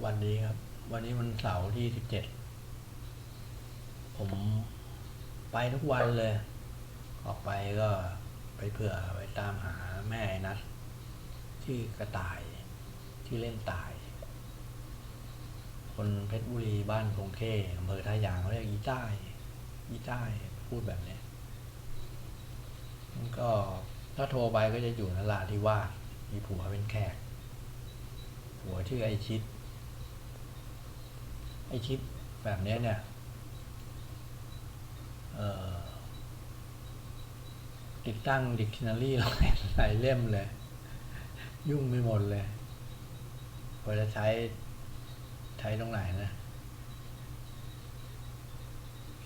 วัสดีครับ วันนี้วันเสาร์ที่สิบเจ็ด ผมไปทุกวันเลย ออกไปก็ไปเผื่อไปตามหาแม่นัดชื่กระต่ายที่เล่นตาย คนเพชรบุรีบ้านคงเข้อำเภอท่ายางเขาเรียกอีใต้อีใต้พูดแบบนี้นก็ถ้าโทรไปก็จะอยู่นราธิวาสมีผัวเป็นแขกผัวชื่อไอชิด อชิดแบบนี้เนี่ยติดตั้งดิกชันนารีหลายหลายเล่มเลย ยุ่งไปหมดเลยพอจะใช้ใช้ตรงไหนนะ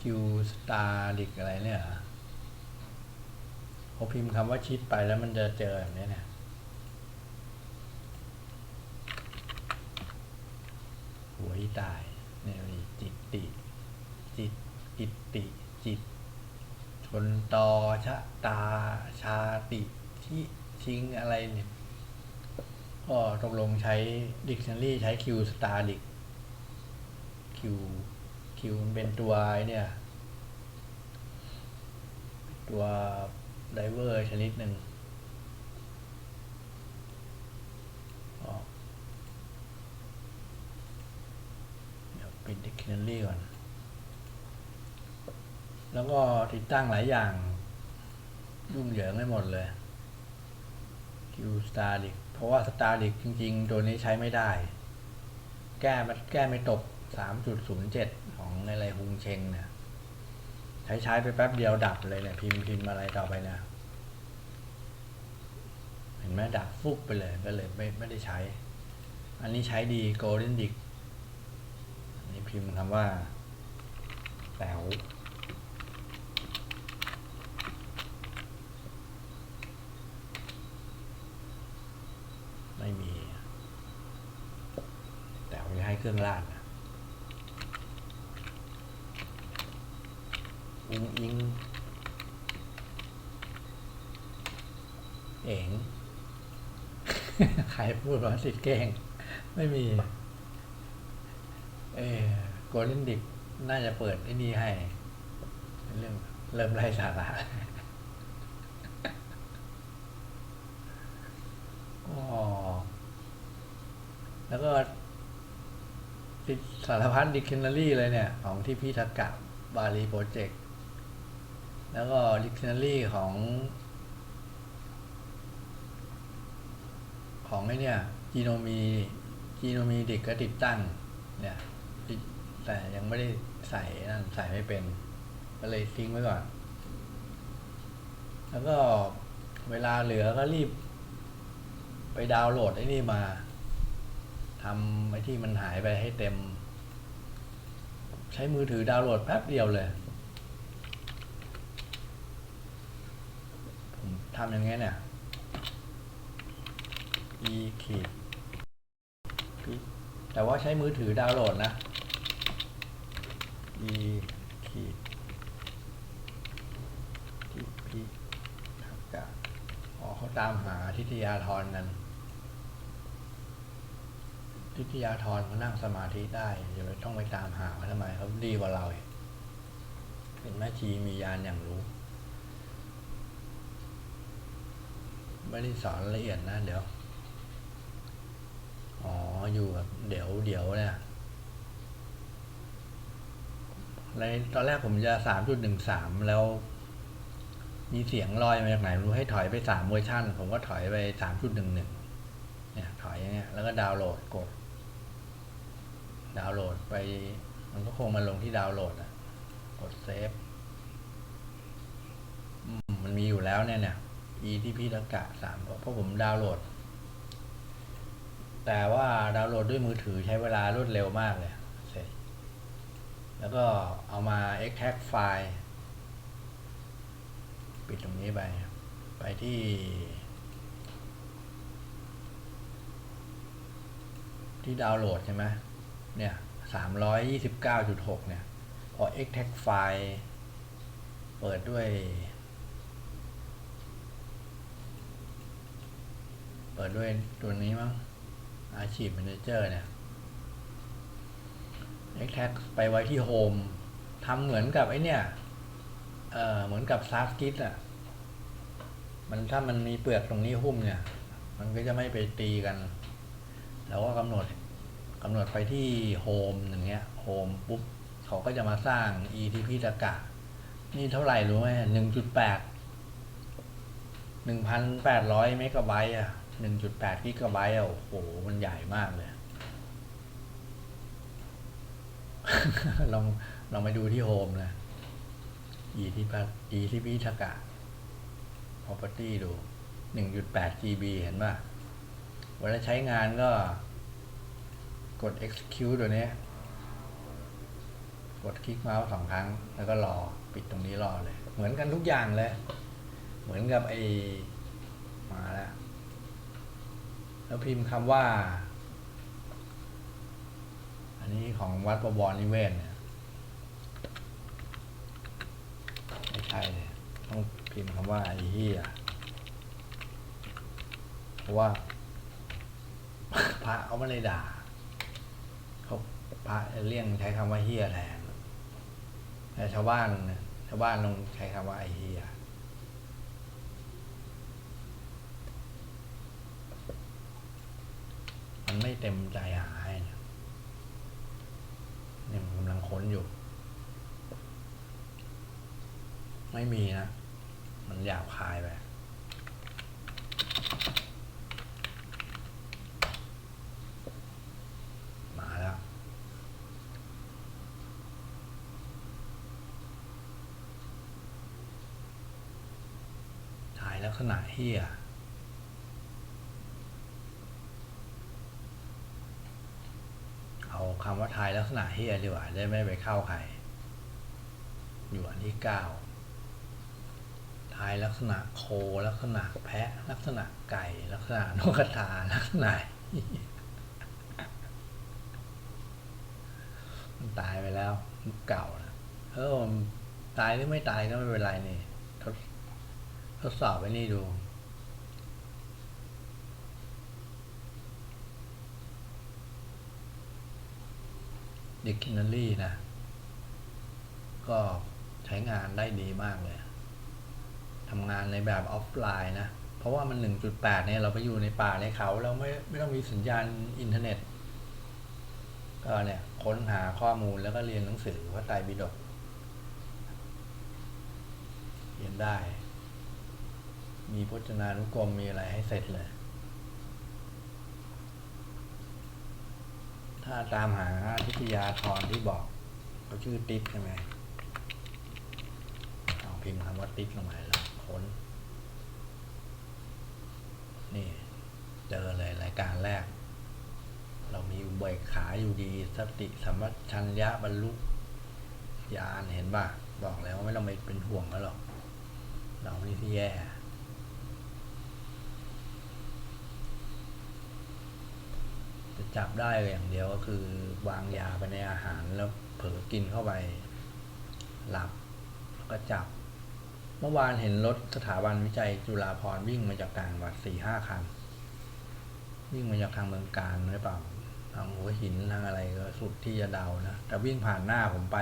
Q Star ดิกอะไรเนี่ยพอพิมพ์คำว่าชิดไปแล้วมันจะเจอแบบนี้เนี่ยหัวอีตาย นี่ยจิตติ จิตอิตติ จิต ชนตอชะตาชาติชิชิงอะไรเนี่ยก็ตกลงใช้ Dictionary ใช้ Q Star Dic Q Q มันเป็นตัวไอเนี่ย ตัวไดเวอร์ชนิดหนึ่งอ๋อ เดี๋ ยวปิด Dictionary ก่อน แล้วก็ติดตั้งหลายอย่าง ยุ่งเหยิงไปหมดเลย Q Stardic เพราะว่า Stardic จริง ๆ ตัวนี้ใช้ไม่ได้ แก้มันแก้ไม่ตก 3.07 ของอะไรฮุงเชงเนี่ยใช้ใช้ไปแป๊บเดียวดับเลยเนี่ยพิมพ์พิมพ์อะไรต่อไปนี่ยเห็นไหมดับฟุบไปเลยก็เลยไม่ไม่ได้ใช้ อันนี้ใช้ดี Golden Dick อันนี้ พิมพ์คำว่าแต๋วไม่มี แต่ไม่ให้เครื่องราดนะอุ้งอิงเองใครพูดว่าสิทธิ์เก่งไม่มี เออ ลเด้นดิกน่าจะเปิดไอ้นี่ให้ เรื่องเริ่มไล่สาระก็แล้วก็ติดสารพัดดิกชันนารีเลยเนี่ย ของที่พี่ทักกะบาลีโปรเจกต์ แล้วก็ดิกชันนารีของ ของไอ้เนี่ยจีโนมีจีโนมีดิกก็ติดตั้งเนี่ย แต่ยังไม่ได้ใส่นั่นใส่ไม่เป็น ก็เลยทิ้งไว้ก่อน แล้วก็เวลาเหลือก็รีบ ไปดาวน์โหลดไอ้นี่มาทำไอ้ที่มันหายไปให้เต็ม ใช้มือถือดาวน์โหลดแป๊บเดียวเลย ผมทำอย่างเงี้ยเนี่ย e ขีดแต่ว่าใช้มือถือดาวน์โหลดนะ e ขีดที่พี่ทักกะอ๋อเขาตามหาทิทยาธรกันทิทยาธรเขานั่งสมาธิได้อย่าไปต้องไปตามหาเขาทำไมเขาดีกว่าเราอีกเป็นแม่ชีมียานอย่างรู้ไม่ได้สอนละเอียดนะเดี๋ยว อ๋ออยู่แบบเดี๋ยวเดี๋ยวเนี่ย ในตอนแรกผมจะสามจุดหนึ่งสามแล้ว มีเสียงลอยมาจากไหนรู้ให้ถอยไปสามเวอร์ชันผมก็ถอยไปสามจุดหนึ่งหนึ่งเนี่ยถอยเงี้ยแล้วก็ดาวน์โหลดกด ดาวน์โหลดไป มันก็คงมาลงที่ดาวน์โหลดอะ กดเซฟมันมีอยู่แล้วเนี่ยเนี่ย e ที่พี่ตะกะสามเพราะผมดาวน์โหลด แต่ว่าดาวน์โหลดด้วยมือถือใช้เวลารวดเร็วมากเลย แล้วก็เอามา extract ไฟล์ ปิดตรงนี้ไป ไปที่ที่ดาวน์โหลดใช่ไหมเนี่ยสามร้อยยี่สิบเก้าจุดหกเนี่ย พอ extract ไฟล์เปิดด้วย เปิดด้วยตัวนี้มั้ง Archive Manager เนี่ย extract ไปไว้ที่โฮมทำเหมือนกับไอเนี่ยเออเหมือนกับซาสกิทอะมันถ้ามันมีเปลือกตรงนี้หุ้มเนี่ย มันก็จะไม่ไปตีกันแล้วก็กำหนดกำหนดไปที่โฮมอย่างเงี้ยโฮมปุ๊บเขาก็จะมาสร้าง ETP ตะกะ นี่เท่าไหร่รู้ไหมหนึ่งจุดแปดหนึ่งพันแปดร้อยเมกะไบต์อะหนึ่งจุดแปดกิกะไบต์อะโอ้โห มันใหญ่มากเลย ลองลองไปดูที่โฮมนะ ETP ETP ตะกะ property ดูหนึ่งจุดแปด GB เห็นป่ะ เวลาใช้งานก็กด execute ตัวนี้กดคลิกเมาส์สองครั้ง แล้วก็รอปิดตรงนี้รอเลย เหมือนกันทุกอย่างเลย เหมือนกับไอมาแล้ว แล้วพิมพ์คำว่า ของวัดประวรนิเวศเนี่ยไม่ใช่เลยต้องพิมพ์คำว่าไอ้เหี้ยเพราะว่าพระเขาไม่ได้ด่าเขาพระเลี่ยงใช้คำว่าเฮียแทนแต่ชาวบ้านเนี่ยชาวบ้านลงใช้คำว่าไอ้เฮียมันไม่เต็มใจหาให้เนี่ยเนี่ยมันกำลัง ค้นอยู่ ไม่มีนะ มันหยาบคายไปมาแล้ว ถ่ายลักษณะเฮียเอา คำว่าทายลักษณะเฮียดีกว่าได้ไม่ไปเข้าใคร อยู่อันที่เก้าทายลักษณะโคลักษณะแพะ ลักษณะไก่ ลักษณะนกกระทาลักษณะเหี้ยมันตายไปแล้วเก่านะเออตายหรือไม่ตายก็ไม่เป็นไรนี่ทดทดสอบไว้นี่ดู Dictionary นะ ก็ใช้งานได้ดีมากเลยทำงานในแบบออฟไลน์นะ เพราะว่ามัน 1.8 เนี่ย เราไปอยู่ในป่าในเขา เราไม่ไม่ต้องมีสัญญาณอินเทอร์เน็ต ก็เนี่ย ค้นหาข้อมูลแล้วก็เรียนหนังสือพระไตรปิฎกเรียนได้ มีพจนานุกรมมีอะไรให้เสร็จเลย ถ้าตามหาทิทยาธรที่บอกเขาชื่อติ๊บใช่ไหมเอาพิมพ์คำว่าติ๊บลงมาแล้วค้น นี่เจอเลยรายการแรก เรามีอุเบกขาอยู่ดีสติสัมปชัญญะบรรลุญาณเห็นป่ะ บอกแล้วว่าไม่ต้องไปเป็นห่วงเขาหรอก เรานี่ที่แย่ จับได้อย่างเดียวก็คือ วางยาไปในอาหารแล้วเผลอกินเข้าไป หลับแล้วก็จับ เมื่อวานเห็นรถสถาบันวิจัยจุฬาภรวิ่งมาจากต่างจังหวัดสี่ห้าคัน วิ่งมาจากทางเมืองการหรือเปล่าทางหัวหินทางอะไรก็สุดที่จะเดานะแต่วิ่งผ่านหน้าผมไป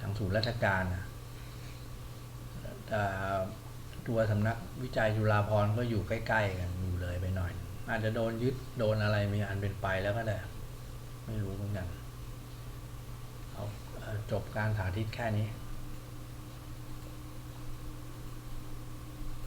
ทางศูนย์ราชการนะแต่ตัวสำนักวิจัยจุฬาภรก็อยู่ใกล้ ๆ กันอยู่ อาจจะโดนยึดโดนอะไรมีอันเป็นไปแล้วก็ได้ ไม่รู้เหมือนกัน เอาจบการสาธิตแค่นี้